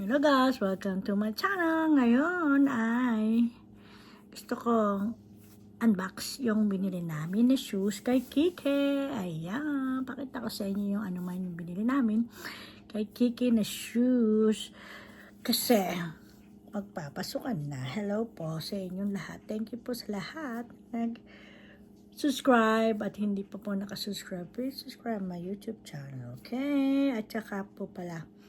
Hello guys, welcome to my channel. Ngayon ay gusto kong unbox yung binili namin na shoes kay Kike. Ayan, pakita ko sa inyo yung ano man yung binili namin kay Kike na shoes. Kasi magpapasukan na. Hello po sa inyong lahat. Thank you po sa lahat. Nag subscribe at hindi pa po nakasubscribe, please subscribe my YouTube channel, okay? At saka po pala,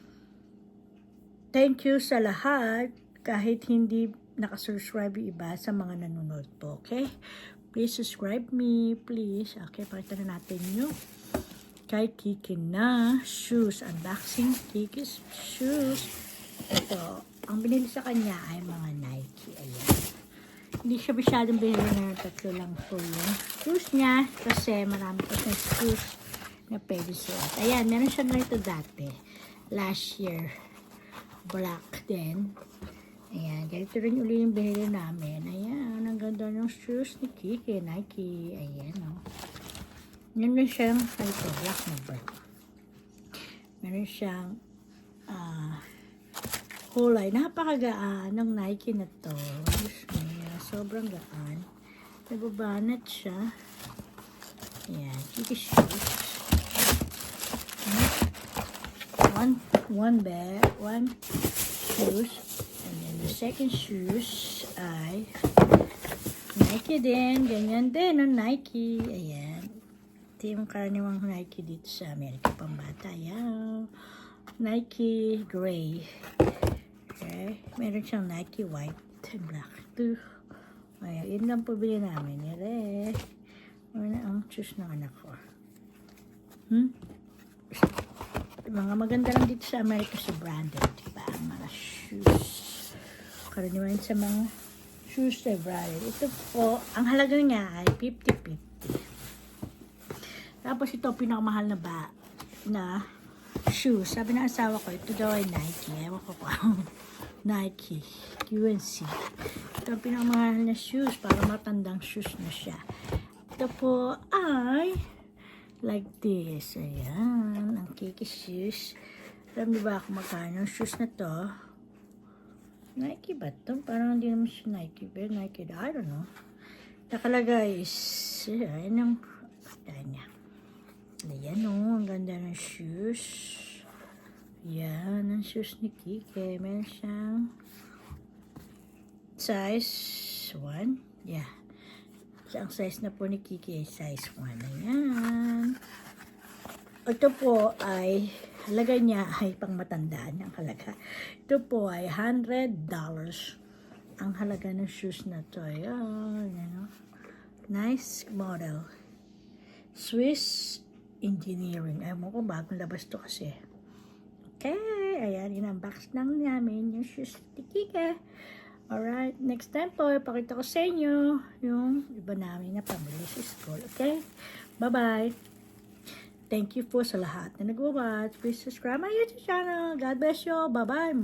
thank you sa lahat kahit hindi nakasubscribe yung iba sa mga nanonood po, okay? Please subscribe me, please. Okay, pakita na natin yung kay Kiki na shoes. Unboxing Kiki's shoes. Ito, ang binili sa kanya ay mga Nike. Ayan. Hindi siya masyadong binili na tatlo lang po yung shoes niya kasi marami pa siyang shoes na pwede suot. Ayan, meron siya ganito dati. Last year. Black din. Ayan, ganito rin uli yung binili namin. Ayan, ang ganda ng shoes ni Kiki, Nike. Ayan, oh. Yan rin siyang, ganito, black na black. Meron siyang, ah, kulay. Napakagaan ng Nike na to. Sobrang gaan. Nababanat siya. Ayan, Kiki shoes. One, one bag, one shoes. And then the second shoes ay Nike din. Ganyan din ang Nike. Ayan. Yung karaniwang Nike dito sa Amerika pambata. Ayan. Nike gray. Okay. Meron siyang Nike white and black. Ito. Ayan. Yun lang po bili namin. Yere. Ano na ang shoes ng anak ko. Hmm? Mga maganda lang dito sa Amerika sa branded. Diba? Ang mga shoes. Karaniwan sa mga shoes na branded. Ito po, ang halaga niya ay 50-50. Tapos ito, pinakamahal na ba na shoes. Sabi ng asawa ko, ito daw ay Nike. Ewan ko pa. Nike. UNC. Ito ang pinakamahal na shoes. Para matandang shoes na siya. Ito po ay like this. Ayan. Ang Kiki shoes. Alam niyo ba kung magkano shoes na to? Nike ba to? Parang hindi naman siya Nike. Pero Nike I don't know. Nakalagay is, ayan ang kata niya. Ayan o, ang ganda ng shoes. Yan, ang shoes ni Kike. Meron siyang size 1. Yeah. Ang size na po ni Kiki ay size 1. Ayan. Ito po ay, halaga niya ay pang matandaan ang halaga. Ito po ay $100 ang halaga ng shoes na to. Ayan. Ayan. Nice model. Swiss Engineering. Ay mo ko, bagong labas to kasi. Okay, ayan, in-unbox lang namin yung shoes ni Kike. Alright, next time po, ipakita ko sa inyo yung iba namin na pamilya sa school. Okay? Bye-bye. Thank you po sa lahat na nag-watch. Please subscribe my YouTube channel. God bless you. Bye-bye.